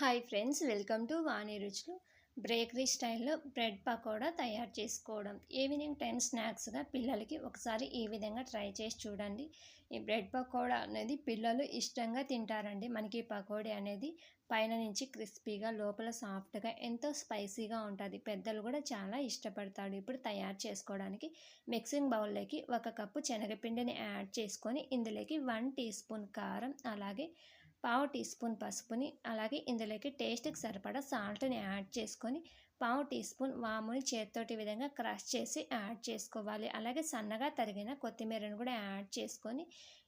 Hi friends welcome to Vani రుచులు. Bakery స్టైల్లో bread pakoda తయారు చేసుకోవడం. ఈవినింగ్ టైం స్నాక్స్గా పిల్లలకి ఒకసారి ఈ విధంగా ట్రై చేసి చూడండి. ఈ బ్రెడ్ పకోడా అనేది పిల్లలు ఇష్టంగా తింటారండి. మనకి ఈ పకోడీ అనేది పైన నుంచి క్రిస్పీగా లోపల సాఫ్ట్గా ఎంతో స్పైసీగా ఉంటుంది. పెద్దలు కూడా చాలా ఇష్టపడతాడు ఇప్పుడు తయారు చేసుకోవడానికి. మిక్సింగ్ బౌల్లోకి ఒక కప్పు శనగపిండిని యాడ్ చేసుకొని ఇందులోకి వన్ టీ స్పూన్ కారం అలాగే పావు టీ స్పూన్ పసుపుని అలాగే ఇందులోకి టేస్ట్కి సరిపడా సాల్ట్ని యాడ్ చేసుకొని పావు టీ స్పూన్ వాముని చేతితోటి విధంగా క్రష్ చేసి యాడ్ చేసుకోవాలి. అలాగే సన్నగా తరిగిన కొత్తిమీరను కూడా యాడ్ చేసుకొని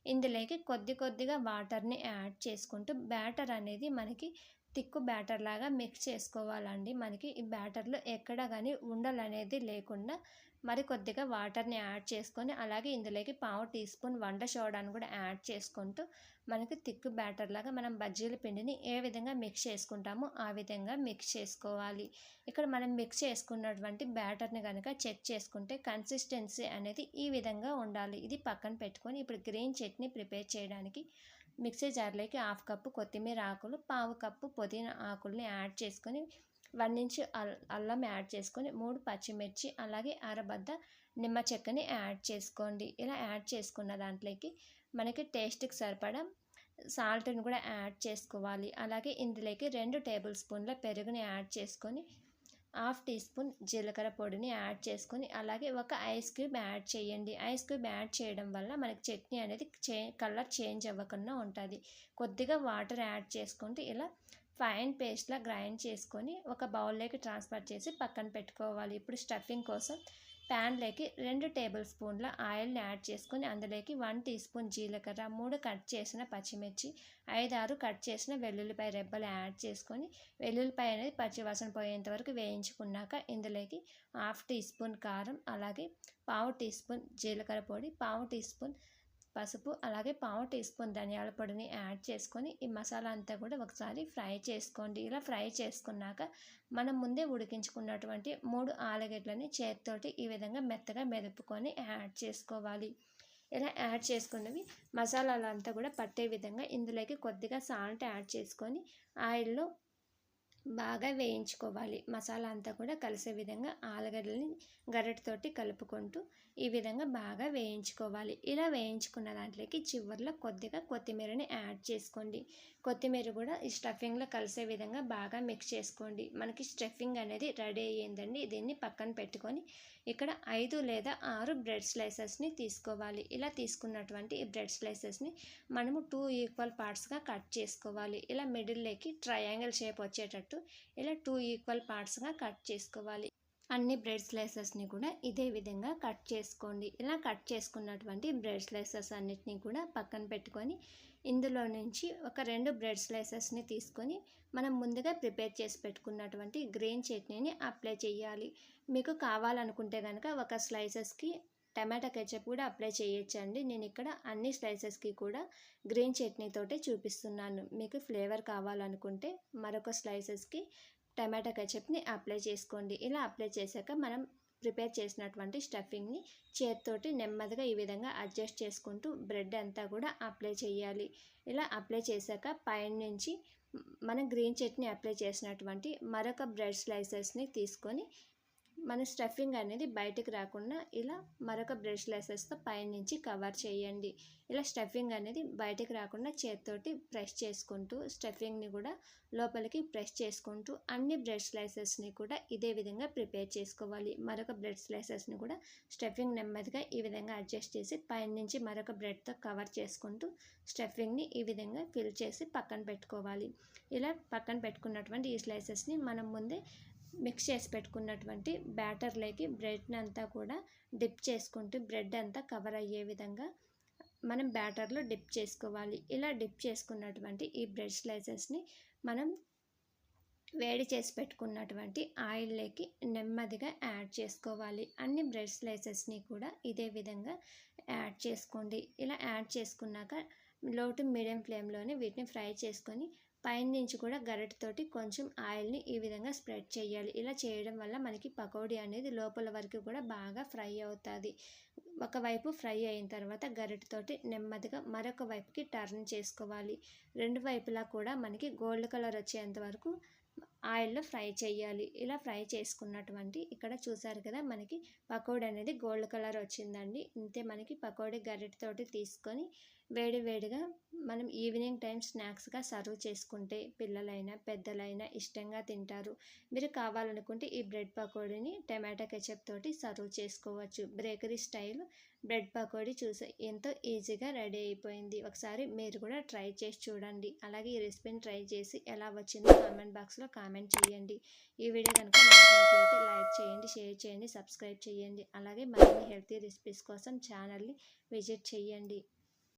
ఇందులోకి కొద్ది కొద్దిగా వాటర్ని యాడ్ చేసుకుంటూ బ్యాటర్ అనేది మనకి తిక్కు బ్యాటర్ లాగా మిక్స్ చేసుకోవాలండి. మనకి ఈ బ్యాటర్లో ఎక్కడ కానీ ఉండలు అనేది లేకుండా మరి కొద్దిగా వాటర్ని యాడ్ చేసుకొని అలాగే ఇందులోకి పావు టీ స్పూన్ వంట సోడాను కూడా యాడ్ చేసుకుంటూ మనకి తిక్కు బ్యాటర్ లాగా మనం బజ్జీల పిండిని ఏ విధంగా మిక్స్ చేసుకుంటామో ఆ విధంగా మిక్స్ చేసుకోవాలి. ఇక్కడ మనం మిక్స్ చేసుకున్నటువంటి బ్యాటర్ని కనుక చెక్ చేసుకుంటే కన్సిస్టెన్సీ అనేది ఈ విధంగా ఉండాలి. ఇది పక్కన పెట్టుకొని ఇప్పుడు గ్రీన్ చట్నీ ప్రిపేర్ చేయడానికి మిక్సీ జార్లోకి హాఫ్ కప్పు కొత్తిమీర ఆకులు పావు కప్పు పుదీనా ఆకుల్ని యాడ్ చేసుకొని వన్ ఇంచ్ అల్లం యాడ్ చేసుకొని మూడు పచ్చిమిర్చి అలాగే అరబద్ద నిమ్మ చెక్కని యాడ్ చేసుకోండి. ఇలా యాడ్ చేసుకున్న దాంట్లోకి మనకి టేస్ట్కి సరిపడా సాల్ట్ని కూడా యాడ్ చేసుకోవాలి. అలాగే ఇందులోకి రెండు టేబుల్ స్పూన్ల పెరుగుని యాడ్ చేసుకొని హాఫ్ టీ స్పూన్ జీలకర్ర పొడిని యాడ్ చేసుకొని అలాగే ఒక ఐస్ క్యూబ్ యాడ్ చేయండి. ఐస్ క్యూబ్ యాడ్ చేయడం వల్ల మనకి చట్నీ అనేది చే కలర్ చేంజ్ అవ్వకుండా ఉంటుంది. కొద్దిగా వాటర్ యాడ్ చేసుకుంటే ఇలా ఫైన్ పేస్ట్లా గ్రైండ్ చేసుకొని ఒక బౌల్లోకి ట్రాన్స్ఫర్ చేసి పక్కన పెట్టుకోవాలి. ఇప్పుడు స్టఫింగ్ కోసం ప్యాన్లోకి రెండు టేబుల్ స్పూన్ల ఆయిల్ని యాడ్ చేసుకొని అందులోకి వన్ టీ స్పూన్ జీలకర్ర మూడు కట్ చేసిన పచ్చిమిర్చి ఐదారు కట్ చేసిన వెల్లుల్లిపాయ రెబ్బలు యాడ్ చేసుకొని వెల్లుల్లిపాయ అనేది పచ్చివాసన పోయేంత వరకు వేయించుకున్నాక ఇందులోకి హాఫ్ టీ స్పూన్ కారం అలాగే పావు టీ స్పూన్ జీలకర్ర పొడి పావు టీ స్పూన్ పసుపు అలాగే పావు టీ స్పూన్ ధనియాల పొడిని యాడ్ చేసుకొని ఈ మసాలా అంతా కూడా ఒకసారి ఫ్రై చేసుకోండి. ఇలా ఫ్రై చేసుకున్నాక మనం ముందే ఉడికించుకున్నటువంటి మూడు ఆలుగడ్డలని చేతితోటి ఈ విధంగా మెత్తగా మెదుపుకొని యాడ్ చేసుకోవాలి. ఇలా యాడ్ చేసుకున్నవి మసాలాలంతా కూడా పట్టే విధంగా ఇందులోకి కొద్దిగా సాల్ట్ యాడ్ చేసుకొని ఆయిల్లో బాగా వేయించుకోవాలి. మసాలా అంతా కూడా కలిసే విధంగా ఆలుగడ్డలని గరిటతోటి కలుపుకుంటూ ఈ విధంగా బాగా వేయించుకోవాలి. ఇలా వేయించుకున్న దాంట్లోకి చివరిలో కొద్దిగా కొత్తిమీరని యాడ్ చేసుకోండి. కొత్తిమీర కూడా ఈ స్టఫింగ్లో కలిసే విధంగా బాగా మిక్స్ చేసుకోండి. మనకి స్టఫింగ్ అనేది రెడీ అయ్యిందండి. దీన్ని పక్కన పెట్టుకొని ఇక్కడ ఐదు లేదా ఆరు బ్రెడ్ స్లైసెస్ని తీసుకోవాలి. ఇలా తీసుకున్నటువంటి ఈ బ్రెడ్ స్లైసెస్ని మనము టూ ఈక్వల్ పార్ట్స్గా కట్ చేసుకోవాలి. ఇలా మిడిల్లోకి ట్రయాంగిల్ షేప్ వచ్చేటట్టు ఇలా టూ ఈక్వల్ పార్ట్స్గా కట్ చేసుకోవాలి. అన్ని బ్రెడ్ స్లైసెస్ని కూడా ఇదే విధంగా కట్ చేసుకోండి. ఇలా కట్ చేసుకున్నటువంటి బ్రెడ్ స్లైసెస్ అన్నిటినీ కూడా పక్కన పెట్టుకొని ఇందులో నుంచి ఒక రెండు బ్రెడ్ స్లైసెస్ని తీసుకొని మనం ముందుగా ప్రిపేర్ చేసి పెట్టుకున్నటువంటి గ్రీన్ చట్నీని అప్లై చేయాలి. మీకు కావాలనుకుంటే కనుక ఒక స్లైసెస్కి టమాటా కెచప్ కూడా అప్లై చేయొచ్చండి. నేను ఇక్కడ అన్ని స్లైసెస్కి కూడా గ్రీన్ చట్నీతోటే చూపిస్తున్నాను. మీకు ఫ్లేవర్ కావాలనుకుంటే మరొక స్లైసెస్కి టమాటా కెచప్ని అప్లై చేసుకోండి. ఇలా అప్లై చేశాక మనం ప్రిపేర్ చేసినటువంటి స్టఫింగ్ని చేతితోటి నెమ్మదిగా ఈ విధంగా అడ్జస్ట్ చేసుకుంటూ బ్రెడ్ అంతా కూడా అప్లై చేయాలి. ఇలా అప్లై చేశాక పైన నుంచి మనం గ్రీన్ చట్నీ అప్లై చేసినటువంటి మరొక బ్రెడ్ స్లైసెస్ని తీసుకొని మన స్టఫింగ్ అనేది బయటికి రాకుండా ఇలా మరొక బ్రష్ లెసెస్తో పైనుంచి కవర్ చేయండి. ఇలా స్టఫింగ్ అనేది బయటికి రాకుండా చేతితోటి ప్రెస్ చేసుకుంటూ స్టఫింగ్ని కూడా లోపలికి ప్రెస్ చేసుకుంటూ అన్ని బ్రెడ్ స్లైసెస్ని కూడా ఇదే విధంగా ప్రిపేర్ చేసుకోవాలి. మరొక బ్రెడ్ స్లైసెస్ని కూడా స్టఫింగ్ నెమ్మదిగా ఈ విధంగా అడ్జస్ట్ చేసి పైనుంచి మరొక బ్రెడ్తో కవర్ చేసుకుంటూ స్టఫింగ్ని ఈ విధంగా ఫిల్ చేసి పక్కన పెట్టుకోవాలి. ఇలా పక్కన పెట్టుకున్నటువంటి ఈ స్లైసెస్ని మనం ముందే మిక్స్ చేసి పెట్టుకున్నటువంటి బ్యాటర్లోకి బ్రెడ్ని అంతా కూడా డిప్ చేసుకుంటూ బ్రెడ్ అంతా కవర్ అయ్యే విధంగా మనం బ్యాటర్లో డిప్ చేసుకోవాలి. ఇలా డిప్ చేసుకున్నటువంటి ఈ బ్రెడ్ స్లైసెస్ని మనం వేడి చేసి పెట్టుకున్నటువంటి ఆయిల్లోకి నెమ్మదిగా యాడ్ చేసుకోవాలి. అన్ని బ్రెడ్ స్లైసెస్ని కూడా ఇదే విధంగా యాడ్ చేసుకోండి. ఇలా యాడ్ చేసుకున్నాక లో టు మీడియం ఫ్లేమ్లోనే వీటిని ఫ్రై చేసుకొని పైనుంచి కూడా గరిటతోటి కొంచెం ఆయిల్ని ఈ విధంగా స్ప్రెడ్ చేయాలి. ఇలా చేయడం వల్ల మనకి పకోడీ అనేది లోపల వరకు కూడా బాగా ఫ్రై అవుతుంది. ఒకవైపు ఫ్రై అయిన తర్వాత గరిటతోటి నెమ్మదిగా మరొక వైపుకి టర్న్ చేసుకోవాలి. రెండు వైపులా కూడా మనకి గోల్డ్ కలర్ వచ్చేంత వరకు ఆయిల్లో ఫ్రై చేయాలి. ఇలా ఫ్రై చేసుకున్నటువంటి ఇక్కడ చూసారు కదా మనకి పకోడీ అనేది గోల్డ్ కలర్ వచ్చిందండి. ఇంతే మనకి పకోడీ గరిటెతోటి తీసుకొని వేడి వేడిగా మనం ఈవినింగ్ టైం స్నాక్స్గా సర్వ్ చేసుకుంటే పిల్లలైనా పెద్దలైనా ఇష్టంగా తింటారు. మీరు కావాలనుకుంటే ఈ బ్రెడ్ పకోడీని టమాటా కెచప్ తోటి సర్వ్ చేసుకోవచ్చు. బేకరీ స్టైల్ బ్రెడ్ పకోడీ చూసే ఎంతో ఈజీగా రెడీ అయిపోయింది. ఒకసారి మీరు కూడా ట్రై చేసి చూడండి. అలాగే ఈ రెసిపీని ట్రై చేసి ఎలా వచ్చిందో కామెంట్ బాక్స్లో కామెంట్ చేయండి. ఈ వీడియో కనుక నచ్చినట్లయితే లైక్ చేయండి షేర్ చేయండి సబ్స్క్రైబ్ చేయండి. అలాగే మరిన్ని హెల్తీ రెసిపీస్ కోసం ఛానల్ని విజిట్ చేయండి.